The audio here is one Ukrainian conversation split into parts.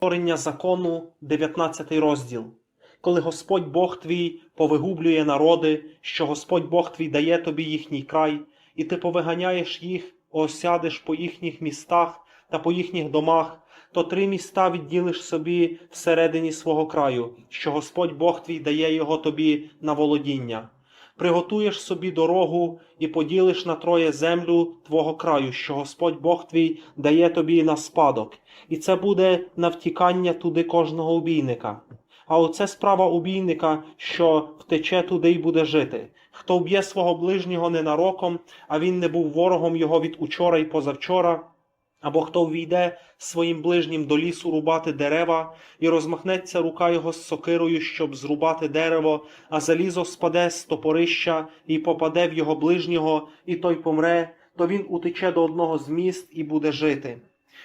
Творення закону, 19 розділ. Коли Господь Бог твій повигублює народи, що Господь Бог твій дає тобі їхній край, і ти повиганяєш їх, осядеш по їхніх містах та по їхніх домах, то три міста відділиш собі всередині свого краю, що Господь Бог твій дає його тобі на володіння. Приготуєш собі дорогу і поділиш на троє землю твого краю, що Господь Бог твій дає тобі на спадок, і це буде на втікання туди кожного убійника. А оце справа убійника, що втече туди й буде жити. Хто вб'є свого ближнього ненароком, а він не був ворогом його від учора й позавчора, або хто ввійде своїм ближнім до лісу рубати дерева, і розмахнеться рука його з сокирою, щоб зрубати дерево, а залізо спаде з топорища і попаде в його ближнього, і той помре, то він утече до одного з міст і буде жити.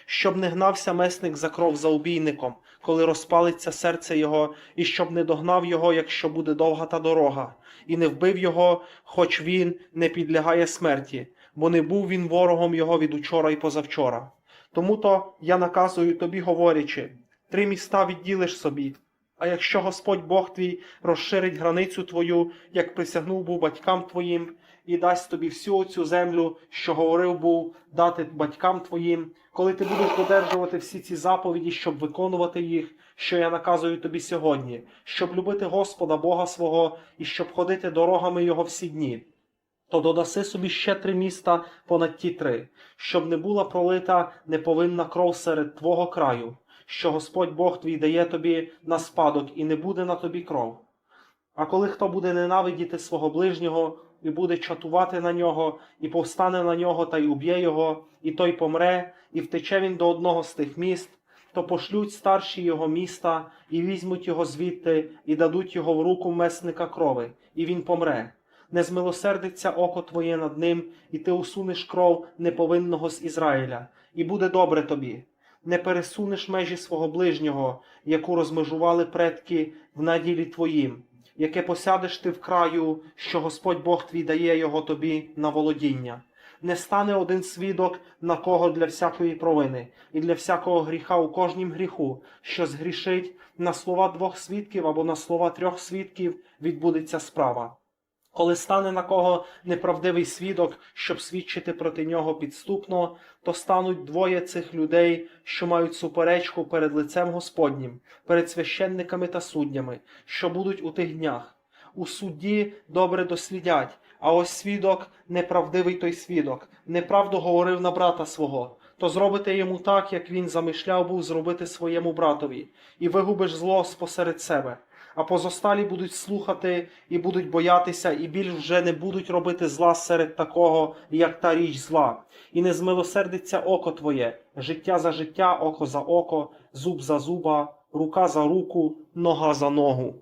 Щоб не гнався месник за кров за убійником, коли розпалиться серце його, і щоб не догнав його, якщо буде довга та дорога, і не вбив його, хоч він не підлягає смерті, бо не був він ворогом його від учора і позавчора. Тому то я наказую тобі, говорячи, три міста відділиш собі. А якщо Господь Бог твій розширить границю твою, як присягнув був батькам твоїм, і дасть тобі всю оцю землю, що говорив був дати батькам твоїм, коли ти будеш додержувати всі ці заповіді, щоб виконувати їх, що я наказую тобі сьогодні, щоб любити Господа Бога свого і щоб ходити дорогами Його всі дні. То додаси собі ще три міста понад ті три, щоб не була пролита неповинна кров серед твого краю, що Господь Бог твій дає тобі на спадок, і не буде на тобі кров. А коли хто буде ненавидіти свого ближнього і буде чатувати на нього, і повстане на нього та й уб'є його, і той помре, і втече він до одного з тих міст, то пошлють старші його міста, і візьмуть його звідти, і дадуть його в руку месника крови, і він помре. Не змилосердиться око твоє над ним, і ти усунеш кров неповинного з Ізраїля, і буде добре тобі. Не пересунеш межі свого ближнього, яку розмежували предки в наділі твоїм, яке посядеш ти в краю, що Господь Бог твій дає його тобі на володіння. Не стане один свідок на кого для всякої провини, і для всякого гріха у кожнім гріху, що згрішить на слова двох свідків або на слова трьох свідків, відбудеться справа. Коли стане на кого неправдивий свідок, щоб свідчити проти нього підступно, то стануть двоє цих людей, що мають суперечку перед лицем Господнім, перед священниками та суддями, що будуть у тих днях. У судді добре дослідять, а ось свідок неправдивий той свідок, неправду говорив на брата свого. То зробите йому так, як він замишляв був зробити своєму братові, і вигубиш зло спосеред себе а позосталі будуть слухати і будуть боятися, і більш вже не будуть робити зла серед такого, як та річ зла. І не змилосердиться око твоє, життя за життя, око за око, зуб за зуба, рука за руку, нога за ногу.